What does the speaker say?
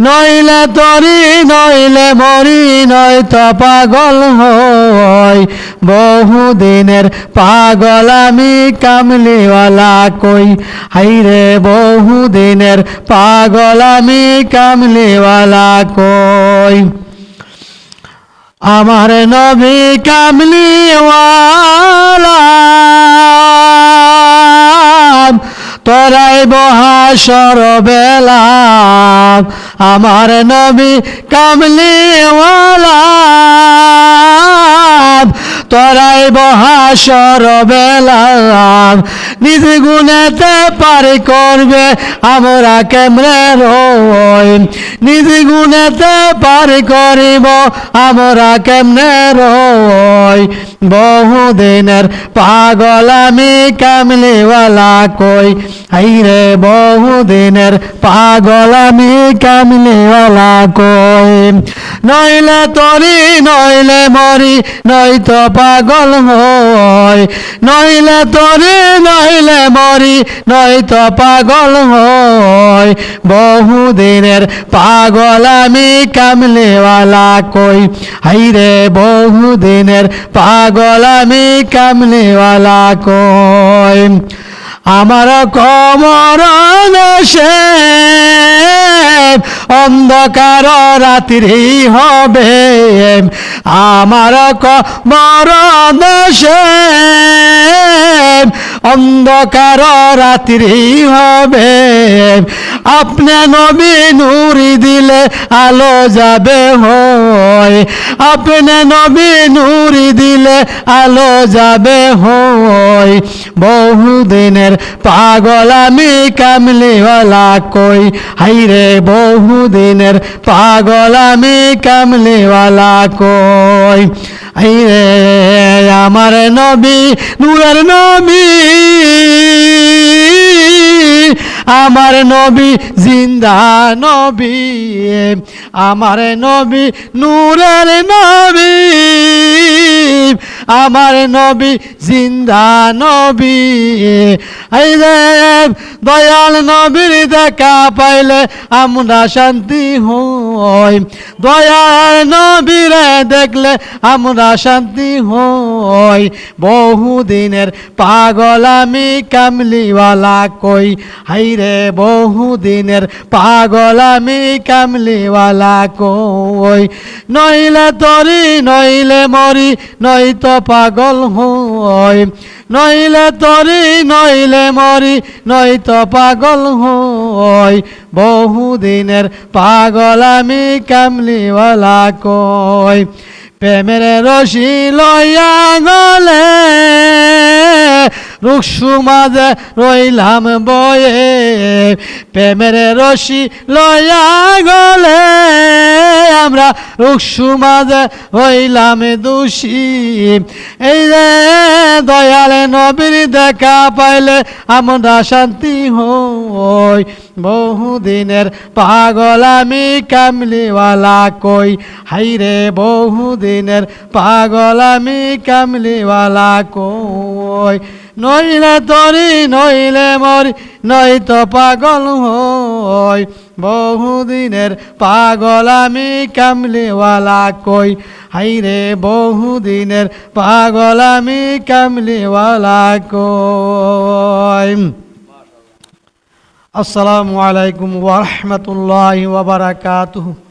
নইলে তরি, নইলে মরি, নয়তো পাগল হই। বহুদিনের পাগল আমি কামলিওয়ালা কই? হাইরে, বহুদিনের পাগল আমি কামলিওয়ালা কই? আমার নবী কামলিওয়ালা তোরাই বহা বেলা আমার নবী কামলিওয়ালা। তোরাই বহাসর বেলা নিজ গুণেতে পারি করবে আমরা কেমরে রই? নিজ গুণেতে পারি করিব আমরা কেমনে রই? বহুদিনের পাগল আমি কামলিওয়ালা কই? হাইরে বহুদিনের পাগল আমি কামলিওয়ালা কই? নইলে তরি, নইলে মরি, নয়তো পাগল হই। নইলে তরি, নইলে মরি, নয়তো পাগল হই। বহুদিনের পাগল আমি কামলিওয়ালা কই? হাইরে, বহুদিনের পাগল আমি কামলিওয়ালা কই? আমার কমর দেশে অন্ধকার রাত্রি হবে। আমার কমর দেশে অন্ধকার রাত্রি হবে। আপনি নবী নুরি দিলে আলো যাবে হয়। আপনি নবী নুরি দিলে আলো যাবে হয়। বহুদিনের পাগল আমি কামলিওয়ালা কই? হাইরে, বহুদিনের পাগল আমি কামলিওয়ালা কই? হাইরে, আমার নবী, নূরের নবী, আমার নবী, জিন্দা নবী, আমার নবী, নূরের নবী আমার নবী, জিন্দা নবী। দয়াল নবীর দেখা পাইলে আমরা শান্তি হই। দয়াল নবীরে দেখলে আমরা শান্তি হই। বহুদিনের পাগল আমি কামলিওয়ালা কই। হাইরে বহুদিনের পাগল আমি কামলিওয়ালা কই। নইলে তরি, নইলে মরি, নয়তো পাগল হই। নইলে তরি, নইলে মরি, নয়তো পাগল হই। বহুদিনের পাগল আমি কামলিওয়ালা কই। প্রেমের রশি লইয়া গলে রুকসু মাঝে রইলাম বয়ে। প্রেমের রশি লইয়া গলে আমরা হইলাম দোষী। এই রে দয়ালে নবীর দেখা পাইলে আমরা শান্তি হই। বহুদিনের পাগল আমি কামলিওয়ালা কই? হাইরে বহুদিনের পাগল আমি কামলিওয়ালা কই? নইলে তরি, নইলে মরি, নয়তো পাগল হই। বহুদিনের পাগল আমি কামলিওয়ালা কই? হাইরে, বহুদিনের পাগল আমি কামলিওয়ালা কই? আসসালামু আলাইকুম ওয়া বারাকাতুহু।